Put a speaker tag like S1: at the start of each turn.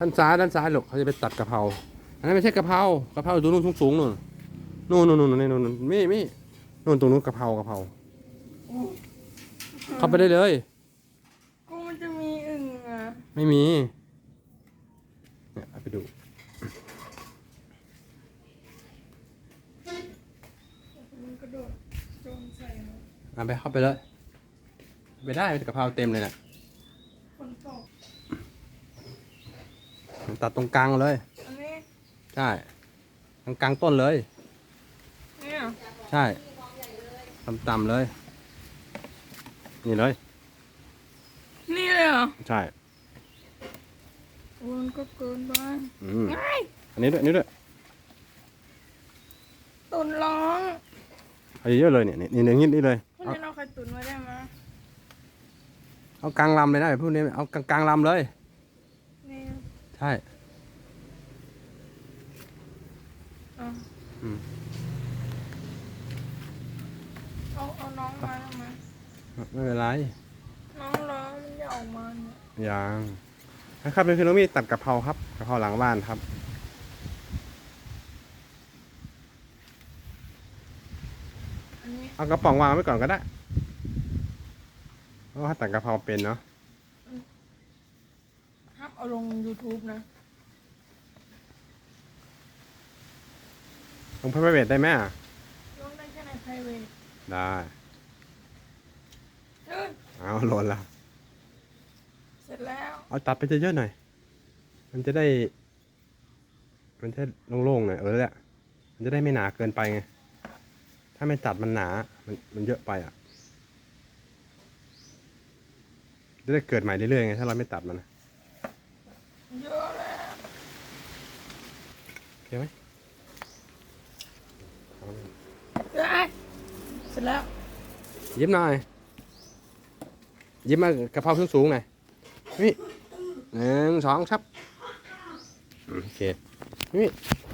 S1: ด้านซ้ายด้านซ้ายลูกเขาจะไปตัดกะเพราอันนั้นไม่ใช่กะเพรากะเพราอยู่ตรงนู้นสูงๆนู่นนู่นนู่นนู่นนู่นนู่นมีมีนู่นตรงนู้นกะเพรากะเพราเข้าไปได้เลย
S2: ก็มันจะมีอึ่งอะ
S1: ไม่มี เนี่ยเอาไปดู
S2: มันกระโดดโจมใส่เรา
S1: เอาไปเข้าไปเลย ไปได้กะเพราเต็มเลยน่ะ
S2: คนตก
S1: ตัดตรงกลางเลย
S2: อันนี้
S1: ใช่กลางกลางต้นเลย
S2: เนี่ย
S1: ใช่ต่ำๆเลย นี่เลย
S2: นี่เลยเหรอ
S1: ใช่
S2: โอ้มันก็เกินไป
S1: อืม
S2: ง่าย
S1: อันนี้ด้วยอันนี้ด้วย
S2: ตุนร้อง
S1: เอาเยอะๆเลยเนี่ยนี่นี่อย่างนี้นี่เลย
S2: คุณ
S1: เอา
S2: จะเอาใครตุนไว้ได้ไหม
S1: เอากลางลำเลยนะพวกนี้เอากลางกลางๆลำเลย
S2: นี่
S1: ใช่
S2: อะ
S1: อืม
S2: เอาเอาน้องมาได้ไหม
S1: ไม่เป็นไร
S2: น้องร้องมันจะออกมาเนี่ย
S1: ยังนะครับเป็นคือน้องมีตัดกะเพราครับกะเพราหลังบ้านครับ
S2: อันนี้
S1: เอากระป๋องวางไว้ก่อนก็ได้เพราะว่าตัดกะเพราเป็นเนาะ
S2: ห้าม เอาลง YouTube นะ
S1: ลงพระเวทได้ไหมอะ
S2: ลงได้แค่ใน private
S1: ได้
S2: เอ้ย
S1: เอาหล่นละ
S2: เสร็จแล้ว
S1: เอาตัดไปเยอะๆหน่อย มันจะได้ มันจะโล่งๆหน่อยเออแหละมันจะได้ไม่หนาเกินไปไง ถ้าไม่ตัดมันหนา มันมันเยอะไปอะ จะได้เกิดใหม่เรื่อยๆไงถ้าเราไม่ตัดมันนะ
S2: เยอะแล้ว
S1: โอเคไหม
S2: เอ้ยเสร็จแล้ว
S1: ยิ้มหน่อยยิ้มมากระเพราสูงๆหน่อยนี่หนึ่งสองชับอืมโอเคนี่พอ